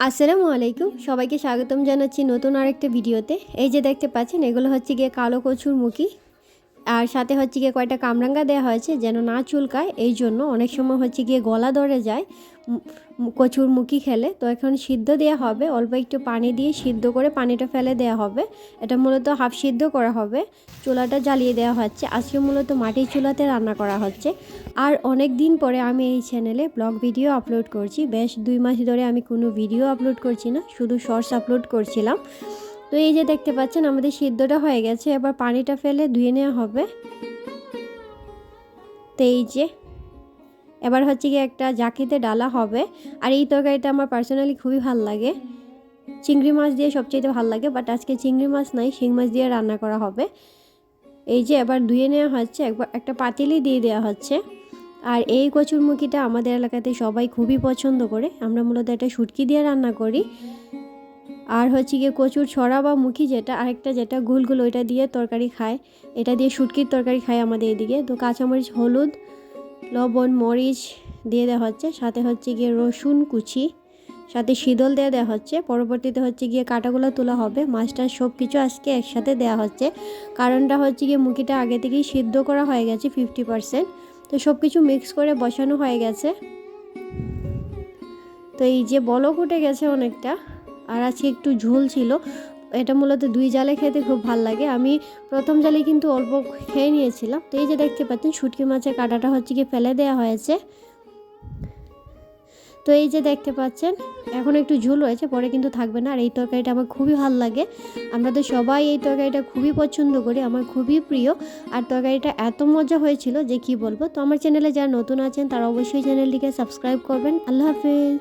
আসসালামু আলাইকুম। সবাইকে স্বাগতম জানাচ্ছি নতুন আরেকটা ভিডিওতে। এই যে দেখতে পাচ্ছেন, এগুলো হচ্ছে গিয়ে কালো কচুর মুখি। আর সাথে হচ্ছে গিয়ে কয়েকটা কামরাঙ্গা দেওয়া হয়েছে যেন না চুলকায়, এই জন্য অনেক সময় হচ্ছে গিয়ে গলা ধরে যায় কচুর মুখি খেলে। তো এখন সিদ্ধ দেওয়া হবে, অল্প একটু পানি দিয়ে সিদ্ধ করে পানিটা ফেলে দেওয়া হবে। এটা মূলত হাফ সিদ্ধ করা হবে। চুলাটা জ্বালিয়ে দেওয়া হচ্ছে। আজকে মূলত মাটির চুলাতে রান্না করা হচ্ছে। আর অনেক দিন পরে আমি এই চ্যানেলে ব্লগ ভিডিও আপলোড করছি। বেশ দুই মাস ধরে আমি কোনো ভিডিও আপলোড করছি না, শুধু শর্টস আপলোড করছিলাম। তো এই যে দেখতে পাচ্ছেন, আমাদের সিদ্ধটা হয়ে গেছে। এবার পানিটা ফেলে ধুয়ে নেওয়া হবে। তো এই যে, এবার হচ্ছে গিয়ে একটা জাকিতে ডালা হবে। আর এই তরকারিটা আমার পার্সোনালি খুবই ভালো লাগে। চিংড়ি মাছ দিয়ে সবচেয়ে ভালো লাগে বাট আজকে চিংড়ি মাছ নাই, শিং মাছ দিয়ে রান্না করা হবে। এই যে, এবার ধুয়ে নেওয়া হচ্ছে। একবার একটা পাতিলি দিয়ে দেওয়া হচ্ছে। আর এই কচুরমুখিটা আমাদের এলাকাতে সবাই খুবই পছন্দ করে। আমরা মূলত এটা শুটকি দিয়ে রান্না করি। আর হচ্ছে গিয়ে কচুর ছড়া বা মুখি যেটা, আরেকটা যেটা গুলগুল ওইটা দিয়ে তরকারি খায়। এটা দিয়ে শুটকির তরকারি খায় আমাদের এদিকে। তো কাঁচামরিচ, হলুদ, লবণ, মরিচ দিয়ে দেওয়া হচ্ছে। সাথে হচ্ছে গিয়ে রসুন কুচি, সাথে শীতল দিয়ে দেওয়া হচ্ছে। পরবর্তীতে হচ্ছে গিয়ে কাটাগুলো তোলা হবে। মাছটা সব কিছু আজকে একসাথে দেওয়া হচ্ছে। কারণটা হচ্ছে গিয়ে মুখিটা আগে থেকেই সিদ্ধ করা হয়ে গেছে ফিফটি পারসেন্ট তো সব কিছু মিক্স করে বসানো হয়ে গেছে। তো এই যে বলক উঠে গেছে অনেকটা। আর আছে একটু ঝোল ছিল। এটা মূলত দুই জালে খেতে খুব ভালো লাগে। আমি প্রথম জালে কিন্তু অল্প খেয়ে নিয়েছিলাম। তো এই যে দেখতে পাচ্ছেন, শুটকি মাছের কাঁটাটা হচ্ছে কি ফেলে দেওয়া হয়েছে। তো এই যে দেখতে পাচ্ছেন, এখন একটু ঝোল রয়েছে পরে কিন্তু থাকবে না। আর এই তরকারিটা আমার খুবই ভালো লাগে। আমরা তো সবাই এই তরকারিটা খুবই পছন্দ করি, আমার খুবই প্রিয়। আর তরকারিটা এত মজা হয়েছিল যে কি বলব? তো আমার চ্যানেলে যারা নতুন আছেন, তারা অবশ্যই চ্যানেলটিকে সাবস্ক্রাইব করবেন। আল্লাহ হাফিজ।